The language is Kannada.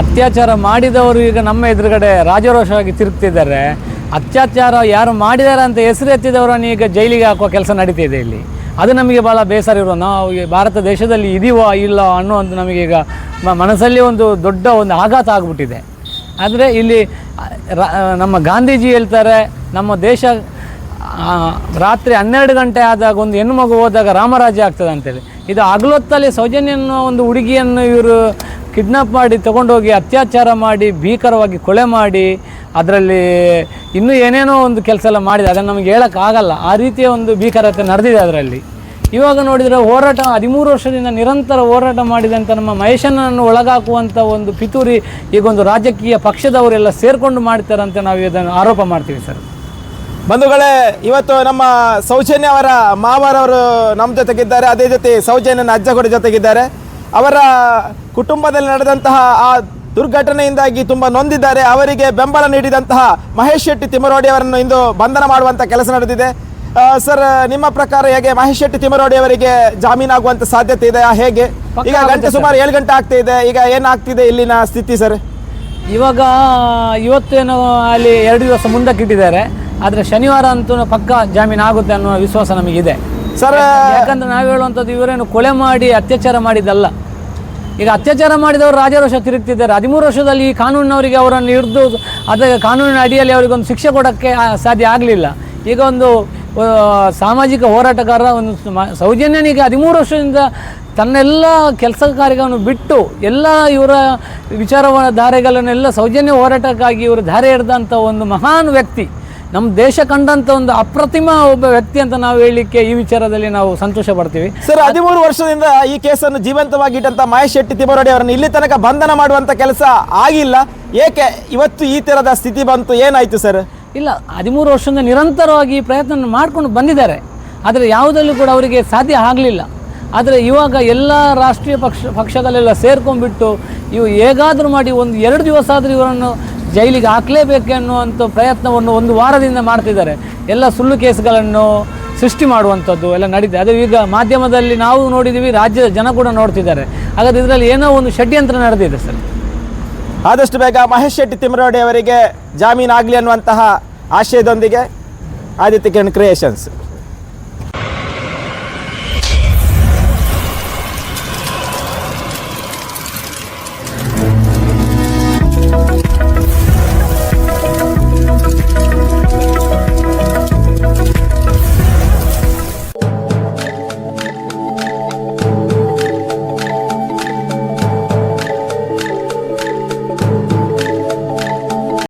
ಅತ್ಯಾಚಾರ ಮಾಡಿದವರು ಈಗ ನಮ್ಮ ಎದುರುಗಡೆ ರಾಜರೋಷವಾಗಿ ತಿರುಗ್ತಿದ್ದಾರೆ. ಅತ್ಯಾಚಾರ ಯಾರು ಮಾಡಿದ್ದಾರೆ ಅಂತ ಹೆಸರು ಎತ್ತಿದವರನ್ನು ಈಗ ಜೈಲಿಗೆ ಹಾಕುವ ಕೆಲಸ ನಡೀತಿದೆ ಇಲ್ಲಿ. ಅದು ನಮಗೆ ಭಾಳ ಬೇಸರ ಇರೋ ನಾವು ಭಾರತ ದೇಶದಲ್ಲಿ ಇದೀವೋ ಇಲ್ಲ ಅನ್ನುವಂಥ ನಮಗೀಗ ಮ- ಮನಸ್ಸಲ್ಲಿ ಒಂದು ದೊಡ್ಡ ಒಂದು ಆಘಾತ ಆಗಿಬಿಟ್ಟಿದೆ. ಆದರೆ ಇಲ್ಲಿ ನಮ್ಮ ಗಾಂಧೀಜಿ ಹೇಳ್ತಾರೆ, ನಮ್ಮ ದೇಶ ರಾತ್ರಿ ಹನ್ನೆರಡು ಗಂಟೆ ಆದಾಗ ಒಂದು ಹೆಣ್ಣು ಮಗು ಹೋದಾಗ ರಾಮರಾಜ್ಯ ಆಗ್ತದೆ ಅಂತೇಳಿ. ಇದು ಹಗಲೊತ್ತಲ್ಲಿ ಸೌಜನ್ಯ ಅನ್ನೋ ಒಂದು ಹುಡುಗಿಯನ್ನು ಇವರು ಕಿಡ್ನಾಪ್ ಮಾಡಿ, ತಗೊಂಡೋಗಿ ಅತ್ಯಾಚಾರ ಮಾಡಿ, ಭೀಕರವಾಗಿ ಕೊಲೆ ಮಾಡಿ, ಅದರಲ್ಲಿ ಇನ್ನೂ ಏನೇನೋ ಒಂದು ಕೆಲಸ ಎಲ್ಲ ಮಾಡಿದೆ. ಅದನ್ನು ನಮಗೆ ಹೇಳೋಕ್ಕಾಗಲ್ಲ. ಆ ರೀತಿಯ ಒಂದು ಭೀಕರತೆ ನಡೆದಿದೆ ಅದರಲ್ಲಿ. ಇವಾಗ ನೋಡಿದರೆ ಹೋರಾಟ, ಹದಿಮೂರು ವರ್ಷದಿಂದ ನಿರಂತರ ಹೋರಾಟ ಮಾಡಿದಂಥ ನಮ್ಮ ಮಹೇಶನನ್ನು ಒಳಗಾಕುವಂಥ ಒಂದು ಪಿತೂರಿ ಈಗ ಒಂದು ರಾಜಕೀಯ ಪಕ್ಷದವರೆಲ್ಲ ಸೇರಿಕೊಂಡು ಮಾಡ್ತಾರೆ ಅಂತ ನಾವು ಇದನ್ನು ಆರೋಪ ಮಾಡ್ತೀವಿ ಸರ್. ಬಂಧುಗಳೇ, ಇವತ್ತು ನಮ್ಮ ಸೌಜನ್ಯ ಅವರ ಮಾವರವರು ನಮ್ಮ ಜೊತೆಗಿದ್ದಾರೆ. ಅದೇ ಜೊತೆ ಸೌಜನ್ಯನ ಅಜ್ಜ ಕೂಡ ಜೊತೆಗಿದ್ದಾರೆ. ಅವರ ಕುಟುಂಬದಲ್ಲಿ ನಡೆದಂತಹ ಆ ದುರ್ಘಟನೆಯಿಂದಾಗಿ ತುಂಬ ನೊಂದಿದ್ದಾರೆ. ಅವರಿಗೆ ಬೆಂಬಲ ನೀಡಿದಂತಹ ಮಹೇಶ್ ಶೆಟ್ಟಿ ತಿಮ್ಮರೋಡಿ ಅವರನ್ನು ಇಂದು ಬಂಧನ ಮಾಡುವಂಥ ಕೆಲಸ ನಡೆದಿದೆ. ಸರ್ ನಿಮ್ಮ ಪ್ರಕಾರ ಹೇಗೆ ಮಹೇಶ್ ಶೆಟ್ಟಿ ತಿಮ್ಮರೋಡಿ ಅವರಿಗೆ ಜಾಮೀನಾಗುವಂಥ ಸಾಧ್ಯತೆ ಇದೆ? ಹೇಗೆ? ಈಗ ಗಂಟೆ ಸುಮಾರು ಏಳು ಗಂಟೆ ಆಗ್ತಾ ಇದೆ. ಈಗ ಏನಾಗ್ತಿದೆ ಇಲ್ಲಿನ ಸ್ಥಿತಿ ಸರ್? ಇವಾಗ ಇವತ್ತೇನು ಅಲ್ಲಿ ಎರಡು ದಿವಸ ಮುಂದಕ್ಕೆ ಇಟ್ಟಿದ್ದಾರೆ ಆದರೆ ಶನಿವಾರ ಅಂತೂ ಪಕ್ಕ ಜಾಮೀನು ಆಗುತ್ತೆ ಅನ್ನೋ ವಿಶ್ವಾಸ ನಮಗಿದೆ. ಸರ್. ಯಾಕಂದ್ರೆ ನಾವು ಹೇಳುವಂಥದ್ದು ಇವರೇನು ಕೊಲೆ ಮಾಡಿ ಅತ್ಯಾಚಾರ ಮಾಡಿದ್ದಲ್ಲ. ಈಗ ಅತ್ಯಾಚಾರ ಮಾಡಿದವರು ರಾಜರೋಷ ತಿರುಗ್ತಿದ್ದಾರೆ. ಹದಿಮೂರು ವರ್ಷದಲ್ಲಿ ಈ ಕಾನೂನಿನವರಿಗೆ ಅವರನ್ನು ಹಿಡಿದು ಅದಕ್ಕೆ ಕಾನೂನಿನ ಅಡಿಯಲ್ಲಿ ಅವರಿಗೊಂದು ಶಿಕ್ಷೆ ಕೊಡೋಕ್ಕೆ ಸಾಧ್ಯ ಆಗಲಿಲ್ಲ. ಈಗ ಒಂದು ಸಾಮಾಜಿಕ ಹೋರಾಟಗಾರ ಒಂದು ಸೌಜನ್ಯನಿಗೆ ಹದಿಮೂರು ವರ್ಷದಿಂದ ತನ್ನೆಲ್ಲ ಕೆಲಸ ಕಾರ್ಯಗಳನ್ನು ಬಿಟ್ಟು ಎಲ್ಲ ಇವರ ವಿಚಾರ ಧಾರೆಗಳನ್ನೆಲ್ಲ ಸೌಜನ್ಯ ಹೋರಾಟಕ್ಕಾಗಿ ಇವರು ಧಾರೆ ಹಿಡ್ದಂಥ ಒಂದು ಮಹಾನ್ ವ್ಯಕ್ತಿ. ನಮ್ಮ ದೇಶ ಕಂಡಂಥ ಒಂದು ಅಪ್ರತಿಮ ಒಬ್ಬ ವ್ಯಕ್ತಿ ಅಂತ ನಾವು ಹೇಳಲಿಕ್ಕೆ ಈ ವಿಚಾರದಲ್ಲಿ ನಾವು ಸಂತೋಷ ಪಡ್ತೀವಿ. ಸರ್ ಹದಿಮೂರು ವರ್ಷದಿಂದ ಈ ಕೇಸನ್ನು ಜೀವಂತವಾಗಿ ಇಟ್ಟಂತ ಮಹೇಶ್ ಶೆಟ್ಟಿ ತಿಮ್ಮರಡಿ ಅವರನ್ನು ಇಲ್ಲಿ ತನಕ ಬಂಧನ ಮಾಡುವಂತ ಕೆಲಸ ಆಗಿಲ್ಲ. ಏಕೆ ಇವತ್ತು ಈ ತರದ ಸ್ಥಿತಿ ಬಂತು? ಏನಾಯ್ತು ಸರ್? ಇಲ್ಲ ಹದಿಮೂರು ವರ್ಷದಿಂದ ನಿರಂತರವಾಗಿ ಪ್ರಯತ್ನ ಮಾಡ್ಕೊಂಡು ಬಂದಿದ್ದಾರೆ. ಆದರೆ ಯಾವುದಲ್ಲೂ ಕೂಡ ಅವರಿಗೆ ಸಾಧ್ಯ ಆಗಲಿಲ್ಲ. ಆದರೆ ಇವಾಗ ಎಲ್ಲ ರಾಷ್ಟ್ರೀಯ ಪಕ್ಷ ಪಕ್ಷಗಳೆಲ್ಲ ಸೇರ್ಕೊಂಡ್ಬಿಟ್ಟು ಇವು ಹೇಗಾದರೂ ಮಾಡಿ ಒಂದು ಎರಡು ದಿವಸ ಆದರೂ ಇವರನ್ನು ಜೈಲಿಗೆ ಹಾಕಲೇಬೇಕು ಅನ್ನುವಂಥ ಪ್ರಯತ್ನವನ್ನು ಒಂದು ವಾರದಿಂದ ಮಾಡ್ತಿದ್ದಾರೆ. ಎಲ್ಲ ಸುಳ್ಳು ಕೇಸ್ಗಳನ್ನು ಸೃಷ್ಟಿ ಮಾಡುವಂಥದ್ದು ಎಲ್ಲ ನಡೀತಿದೆ ಅದು ಈಗ ಮಾಧ್ಯಮದಲ್ಲಿ ನಾವು ನೋಡಿದ್ದೀವಿ, ರಾಜ್ಯದ ಜನ ಕೂಡ ನೋಡ್ತಿದ್ದಾರೆ. ಹಾಗಾದ್ರೆ ಇದರಲ್ಲಿ ಏನೋ ಒಂದು ಷಡ್ಯಂತ್ರ ನಡೆದಿದೆ ಸರ್. ಆದಷ್ಟು ಬೇಗ ಮಹೇಶ್ ಶೆಟ್ಟಿ ತಿಮ್ಮರೋಡಿ ಅವರಿಗೆ ಅನ್ನುವಂತಹ ಆಶಯದೊಂದಿಗೆ ಆದಿತ್ಯ ಕಿರಣ್ ಕ್ರಿಯೇಷನ್ಸ್